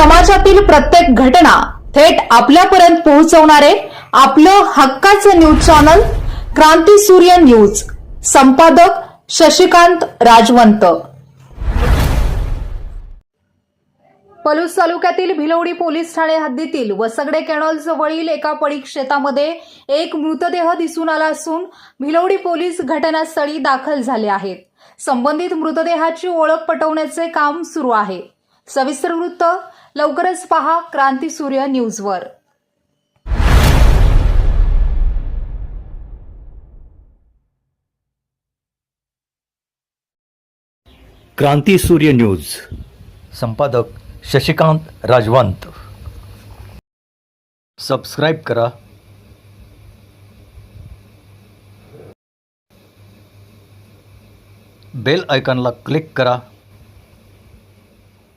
समाजातील प्रत्येक घटना थेट आपल्यापर्यंत पोहोचवणारे आपलं हक्काचं न्यूज चॅनल क्रांती सूर्य न्यूज. संपादक शशिकांत राजवंत. पलूस तालुक्यातील भिलवडी पोलीस ठाणे हद्दीतील वसगडे कॅनॉल जवळील एका पडीक शेतामध्ये एक मृतदेह दिसून आला असून भिलवडी पोलीस घटनास्थळी दाखल झाले आहेत. संबंधित मृतदेहाची ओळख पटवण्याचे काम सुरू आहे. सविस्तर वृत्त लवकरच पहा क्रांती सूर्य न्यूजवर. क्रांती सूर्य न्यूज. संपादक शशिकांत राजवंत. सबस्क्राईब करा. बेल आयकॉनला क्लिक करा.